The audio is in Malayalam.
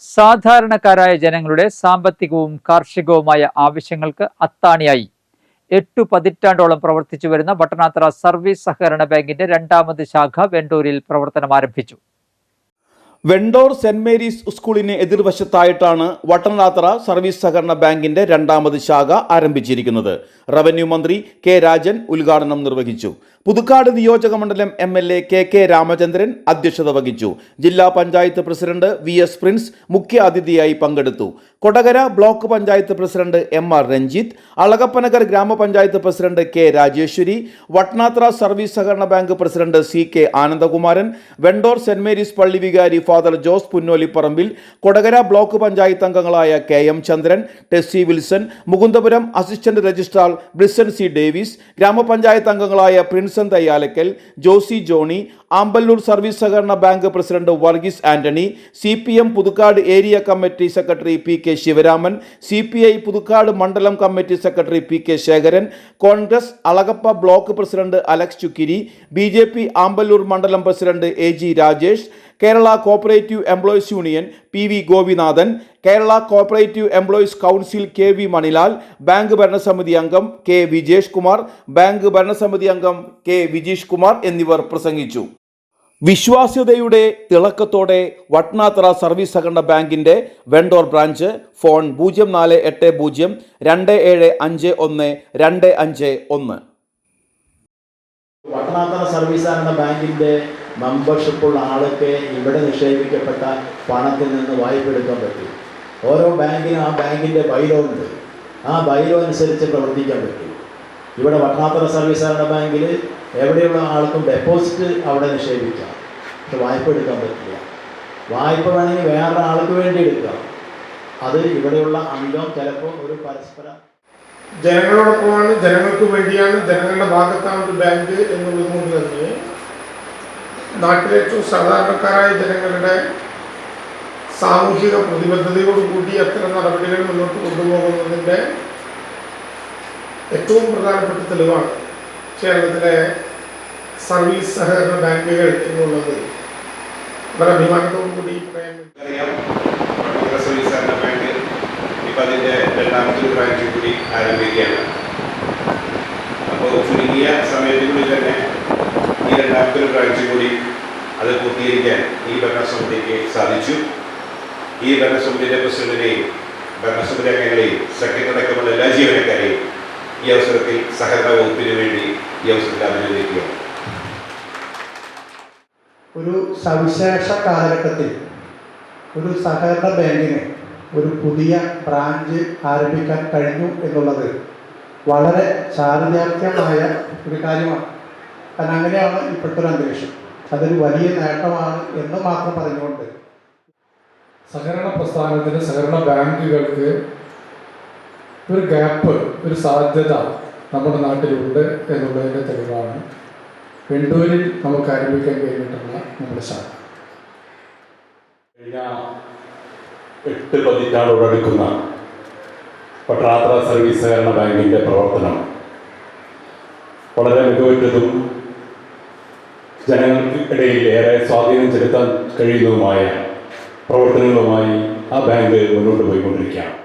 സാധാരണക്കാരായ ജനങ്ങളുടെ സാമ്പത്തികവും കാർഷികവുമായ ആവശ്യങ്ങൾക്ക് അത്താണിയായി. എട്ടു പതിറ്റാണ്ടോളം പ്രവർത്തിച്ചു വരുന്ന പട്ടണാത്ര സർവീസ് സഹകരണ ബാങ്കിന്റെ രണ്ടാമത് ശാഖ വെണ്ടൂരിൽ പ്രവർത്തനം ആരംഭിച്ചു. വെണ്ടോർ സെന്റ് മേരീസ് സ്കൂളിന് എതിർവശത്തായിട്ടാണ് വട്ടനാത്ര സർവീസ് സഹകരണ ബാങ്കിന്റെ രണ്ടാമത് ശാഖ ആരംഭിച്ചിരിക്കുന്നത്. റവന്യൂ മന്ത്രി കെ രാജൻ ഉദ്ഘാടനം നിർവഹിച്ചു. പുതുക്കാട് നിയോജക മണ്ഡലം M L A K K Ramachandran അധ്യക്ഷത വഹിച്ചു. ജില്ലാ panchayat president V S Prince മുഖ്യ അതിഥിയായി പങ്കെടുത്തു. Kodakara block panchayat president M R Ranjith Alagappanagar ഗ്രാമപഞ്ചായത്ത് president K Rajeshwari Vattanathra service സഹകരണ bank president C K Anandakumaran Vendore Saint Mary's പള്ളി വികാരി father Jose Punnolipparambil Kodakara block panchayat അംഗങ്ങളായ K M Chandran Tessy Wilson Mukundapuram assistant registrar Brison C Davis ഗ്രാമപഞ്ചായത്ത് അംഗങ്ങളായ Prinson Thayyalakkal Josy Johnny Amballur service സഹകരണ bank president Varghese Antony C P M Puthukkad area committee secretary P K Sivaraman C P I Puthukkad മണ്ഡലം committee secretary P K Sekharan Congress Alagappa block president Alex Chukkiri B J P Amballur മണ്ഡലം president A G Rajesh Kerala cooperative employees union P V Gopinathan Kerala cooperative employees council K V Manilal bank ഭരണസമിതി അംഗം കെ വിജേഷ് കുമാർ ബാങ്ക് ഭരണസമിതി അംഗം കെ വിജീഷ് കുമാർ എന്നിവർ പ്രസംഗിച്ചു. വിശ്വാസ്യതയുടെ തിളക്കത്തോടെ വട്നാത്ര സർവീസ് സഹകരണ ബാങ്കിന്റെ വെണ്ടോർ ബ്രാഞ്ച് ഫോൺ പൂജ്യം നാല് എട്ട് പൂജ്യം രണ്ട് ഏഴ് അഞ്ച് ഒന്ന് രണ്ട് അഞ്ച് ഒന്ന്. പട്ടണാന്തര സർവീസ് സഹകരണ ബാങ്കിന്റെ മെമ്പർഷിപ്പുള്ള ആളൊക്കെ ഇവിടെ നിക്ഷേപിക്കപ്പെട്ട പണത്തിൽ നിന്ന് വായ്പ എടുക്കാൻ പറ്റും. ഓരോ ബാങ്കിനും ആ ബാങ്കിന്റെ ബൈലോ ഉണ്ട്. ആ ബൈലോ അനുസരിച്ച് പ്രവർത്തിക്കാൻ പറ്റും. ഇവിടെ വട്നാത്ര സർവീസ് സഹകരണ ബാങ്കിൽ എവിടെയുള്ള ആൾക്കും ഡെപ്പോസിറ്റ് അവിടെ നിക്ഷേപിക്കാം പക്ഷെ വായ്പ എടുക്കാൻ പറ്റില്ല. വായ്പ വേണമെങ്കിൽ വേറെ ആൾക്ക് വേണ്ടി എടുക്കാം. അത് ഇവിടെയുള്ള അംഗം ചിലപ്പോൾ ഒരു പരസ്പര ജനങ്ങളോടൊപ്പമാണ് ജനങ്ങൾക്ക് വേണ്ടിയാണ് ജനങ്ങളുടെ ഭാഗത്താണ് ഒരു ബാങ്ക് എന്നുള്ളത് കൊണ്ട് തന്നെ നാട്ടിലെ ഏറ്റവും സാധാരണക്കാരായ ജനങ്ങളുടെ സാമൂഹിക പ്രതിബദ്ധതയോടുകൂടി അത്തരം നടപടികൾ മുന്നോട്ട് കൊണ്ടുപോകുന്നതിന്റെ ഏറ്റവും പ്രധാനപ്പെട്ട തെളിവാണ്. കേരളത്തിലെ സർവീസ് സഹകരണ ബാങ്കുകൾ എന്നുള്ളത് വളരെ അഭിമാനത്തോടു കൂടി സർവീസ് തന്നെ ഈ കൂടി അത് പൂർത്തീകരിക്കാൻ ഈ ഭരണസമിതിക്ക് സാധിച്ചു. ഈ ഭരണസമിതിയുടെ പ്രസിഡന്റിനെയും ഭരണസമിതി അംഗങ്ങളെയും സെക്രട്ടറി അടക്കമുള്ള എല്ലാ ജീവനക്കാരെയും ഈ അവസരത്തിൽ സഹകരണ വകുപ്പിന് വേണ്ടി ഈ അവസരത്തിൽ അഭിനന്ദിക്കുകയാണ് ഒരു സവിശേഷ കാലഘട്ടത്തിൽ ഒരു സഹകരണ ബാങ്കിന് ഒരു പുതിയ ബ്രാഞ്ച് ആരംഭിക്കാൻ കഴിഞ്ഞു എന്നുള്ളത് വളരെ ചാരിതാർത്ഥ്യമായ ഒരു കാര്യമാണ്. കാരണം അങ്ങനെയാണ് ഇപ്പോഴത്തെ ഒരു അന്തരീക്ഷം. അതൊരു വലിയ നേട്ടമാണ് എന്ന് മാത്രം പറഞ്ഞുകൊണ്ട്. സഹകരണ പ്രസ്ഥാനത്തിന് സഹകരണ ബാങ്കുകൾക്ക് ഒരു ഗ്യാപ്പ് ഒരു സാധ്യത നമ്മുടെ നാട്ടിലുണ്ട് എന്നുള്ളതിന്റെ തെളിവാണ്. വെണ്ടൂരിൽ നമുക്ക് ആരംഭിക്കാൻ കഴിഞ്ഞിട്ടുള്ള നമ്മുടെ ശാഖ. കഴിഞ്ഞ എട്ട് പതിറ്റാണ്ടോടടുക്കുന്ന പട്ടണാത്ര സർവീസ് സഹകരണ ബാങ്കിന്റെ പ്രവർത്തനം വളരെ മികവുറ്റതും ജനങ്ങൾക്കിടയിൽ ഏറെ സ്വാധീനം ചെലുത്താൻ കഴിയുന്നതുമായ പ്രവർത്തനങ്ങളുമായി ആ ബാങ്ക് മുന്നോട്ട് പോയിക്കൊണ്ടിരിക്കുകയാണ്.